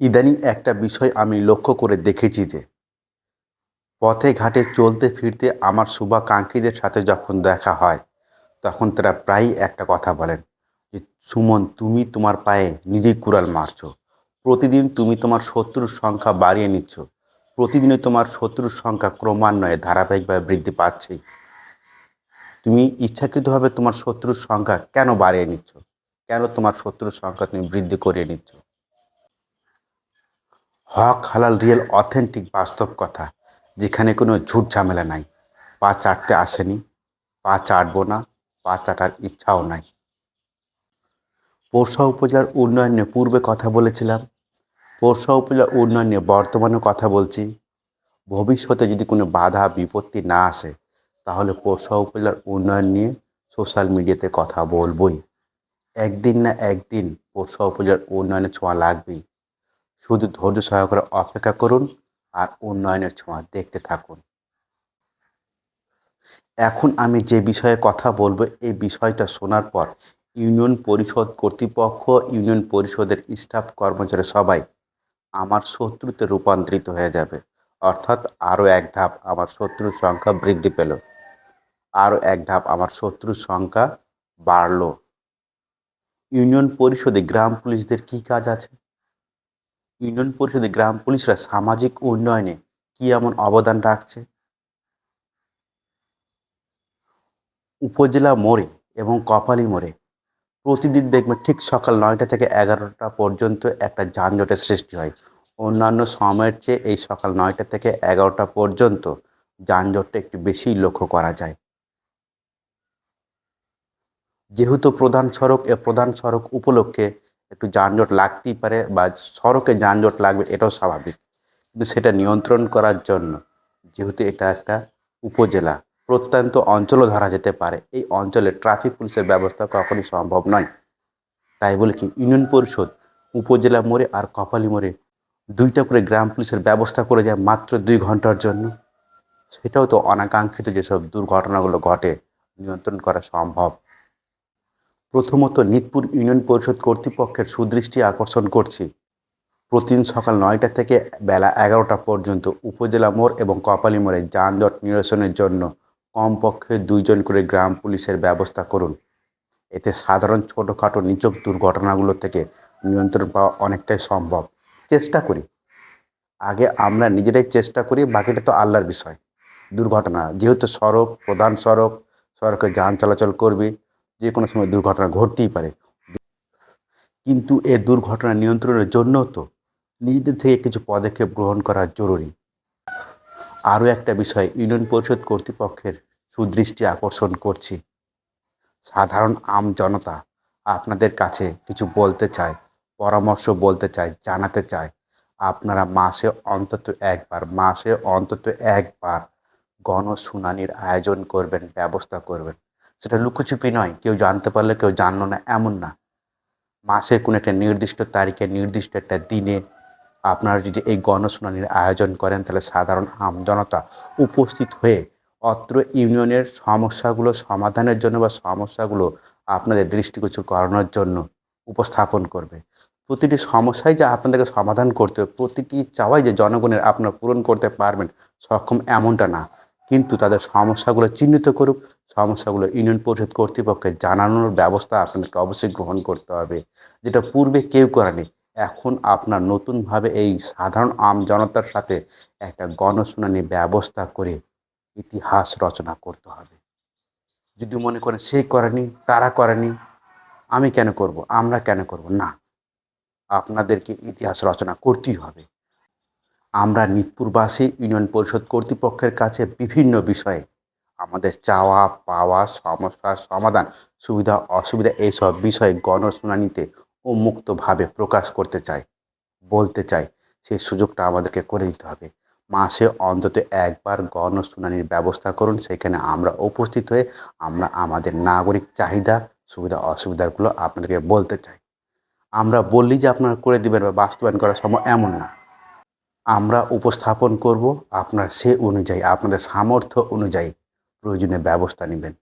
ইদানিং একটা বিষয় আমি লক্ষ্য করে দেখেছি যে, পথে ঘাটে চলতে ফিরতে আমার শুভাকাঙ্ক্ষীদের সাথে যখন দেখা হয়, তখন তারা প্রায়ই একটা কথা বলেন যে, সুমন, তুমি তোমার পায়ে নিজেই কুড়াল মারছো। প্রতিদিন তুমি তোমার শত্রুর সংখ্যা বাড়িয়ে নিচ্ছ। প্রতিদিনই তোমার শত্রুর সংখ্যা ক্রমান্বয়ে ধারাবাহিকভাবে বৃদ্ধি পাচ্ছেই তুমি ইচ্ছাকৃতভাবে তোমার শত্রুর সংখ্যা কেন বাড়িয়ে নিচ্ছ? কেন তোমার শত্রুর সংখ্যা তুমি বৃদ্ধি করিয়ে নিচ্ছ? হক, হালাল, রিয়েল, অথেন্টিক, বাস্তব কথা, যেখানে কোনো ঝুট ঝামেলা নাই। পা চাটতে আসেনি, পা চাটবো না, পা চাটার ইচ্ছাও নাই। পোরশা উপজেলার উন্নয়ন নিয়ে পূর্বে কথা বলেছিলাম। পোরশা উপজেলার উন্নয়ন নিয়ে বর্তমানে কথা বলছি। ভবিষ্যতে যদি কোনো বাধা, বিপত্তি না আসে, তাহলে পোরশা উপজেলার উন্নয়ন নিয়ে সোশ্যাল মিডিয়াতে কথা বলবই। একদিন না একদিন পোরশা উপজেলার উন্নয়নের ছোঁয়া লাগবেই। শুধু ধৈর্য সহকারে অপেক্ষা করুন আর উন্নয়নের ছোঁয়া দেখতে থাকুন। এখন আমি যে বিষয়ে কথা বলব, এই বিষয়টা শোনার পর ইউনিয়ন পরিষদ কর্তৃপক্ষ, ইউনিয়ন পরিষদের স্টাফ কর্মচারী সবাই আমার শত্রুতে রূপান্তরিত হয়ে যাবে। অর্থাৎ আরও এক ধাপ আমার শত্রুর সংখ্যা বৃদ্ধি পেল। আরও এক ধাপ আমার শত্রুর সংখ্যা বাড়লো। ইউনিয়ন পরিষদে গ্রাম পুলিশদের কি কাজ আছে? ইউনিয়ন পরিষদে গ্রাম পুলিশরা সামাজিক উন্নয়নে কি এমন অবদান রাখছে? উপজেলা মোড়ে এবং কপালি মোড়ে প্রতিদিন দেখবে ঠিক সকাল নয়টা থেকে এগারোটা পর্যন্ত একটা যানজটের সৃষ্টি হয়। অন্যান্য সময়ের চেয়ে এই সকাল নয়টা থেকে এগারোটা পর্যন্ত যানজটটা একটু বেশি লক্ষ্য করা যায়। যেহেতু প্রধান সড়ক এ প্রধান সড়ক উপলক্ষে একটু যানজট লাগতেই পারে বা সড়কে যানজট লাগবে, এটাও স্বাভাবিক। কিন্তু সেটা নিয়ন্ত্রণ করার জন্য যেহেতু এটা একটা উপজেলা, প্রত্যন্ত অঞ্চলও ধরা যেতে পারে। এই অঞ্চলে ট্রাফিক পুলিশের ব্যবস্থা কখনই সম্ভব নয়। তাই বলে কি, ইউনিয়ন পরিষদ, উপজেলা মোড়ে আর কপালি মোড়ে দুইটা করে গ্রাম পুলিশের ব্যবস্থা করে যায় মাত্র দুই ঘণ্টার জন্য। সেটাও তো অনাকাঙ্ক্ষিত যেসব দুর্ঘটনাগুলো ঘটে, নিয়ন্ত্রণ করা সম্ভব। প্রথমত নিতপুর ইউনিয়ন পরিষদ কর্তৃপক্ষের সুদৃষ্টি আকর্ষণ করছি। প্রতিদিন সকাল নয়টা থেকে বেলা এগারোটা পর্যন্ত উপজেলা মোড় এবং কপালী মোড়ে যানজট নিরসনের জন্য কমপক্ষে দুইজন করে গ্রাম পুলিশের ব্যবস্থা করুন। এতে সাধারণ ছোটোখাটো নিচক দুর্ঘটনাগুলো থেকে নিয়ন্ত্রণ পাওয়া অনেকটাই সম্ভব। চেষ্টা করি। আগে আমরা নিজেরাই চেষ্টা করি, বাকিটা তো আল্লাহর বিষয়। দুর্ঘটনা, যেহেতু সড়ক, প্রধান সড়ক, সড়কে যান চলাচল করবে যে কোনো সময় দুর্ঘটনা ঘটতেই পারে। কিন্তু এ দুর্ঘটনা নিয়ন্ত্রণের জন্য তো নিজেদের থেকে কিছু পদক্ষেপ গ্রহণ করা জরুরি। আরও একটা বিষয়, ইউনিয়ন পরিষদ কর্তৃপক্ষের সুদৃষ্টি আকর্ষণ করছি। সাধারণ আম জনতা আপনাদের কাছে কিছু বলতে চায়, পরামর্শ বলতে চায়, জানাতে চায়। আপনারা মাসে অন্তত একবার, মাসে অন্তত একবার গণশুনানির আয়োজন করবেন, ব্যবস্থা করবেন। সেটা লুকোচুপি নয়। কেউ জানতে পারলে কেউ জানলো না, এমন না। মাসের কোনো একটা নির্দিষ্ট তারিখে, নির্দিষ্ট একটা দিনে আপনারা যদি এই গণশুনানির আয়োজন করেন, তাহলে সাধারণ আমজনতা উপস্থিত হয়ে অত্র ইউনিয়নের সমস্যাগুলো সমাধানের জন্য বা সমস্যাগুলো আপনাদের দৃষ্টিগোচর করানোর জন্য উপস্থাপন করবে। প্রতিটি সমস্যাই যে আপনাদেরকে সমাধান করতে হবে, প্রতিটি চাওয়াই যে জনগণের আপনারা পূরণ করতে পারবেন সক্ষম এমনটা না। কিন্তু তাদের সমস্যাগুলো চিহ্নিত করুক, সমস্যাগুলো ইউনিয়ন পরিষদ কর্তৃপক্ষকে জানানোর ব্যবস্থা আপনাকে অবশ্যই গ্রহণ করতে হবে, যেটা পূর্বে কেউ করেনি। এখন আপনার নতুনভাবে এই সাধারণ আম জনতার সাথে একটা গণশুনানি ব্যবস্থা করে ইতিহাস রচনা করতে হবে। যদি মনে করেন সে করেনি, তারা করেনি, আমি কেন করব? আমরা কেন করব? না। আপনাদেরকে ইতিহাস রচনা করতেই হবে। আমরা নিতপুরবাসী, ইউনিয়ন পরিষদ কর্তৃপক্ষের কাছে বিভিন্ন বিষয়ে আমাদের চাওয়া, পাওয়া সমস্যার সমাধান, সুবিধা, অসুবিধা এইসব বিষয়ে গণশুনানিতে উন্মুক্তভাবে প্রকাশ করতে চাই, বলতে চাই। সেই সুযোগটা আমাদেরকে করে দিতে হবে। মাসে অন্তত একবার গণশুনানির ব্যবস্থা করুন। সেখানে আমরা উপস্থিত হয়ে আমরা আমাদের নাগরিক চাহিদা, সুবিধা, অসুবিধাগুলো আপনাদেরকে বলতে চাই। আমরা বললি যে আপনারা করে দিবেন বা বাস্তবায়ন করা সম্ভব, এমন না। আমরা উপস্থাপন করব আপনার সে অনুযায়ী আপনাদের সামর্থ্য অনুযায়ী প্রয়োজনীয় ব্যবস্থা নেবেন।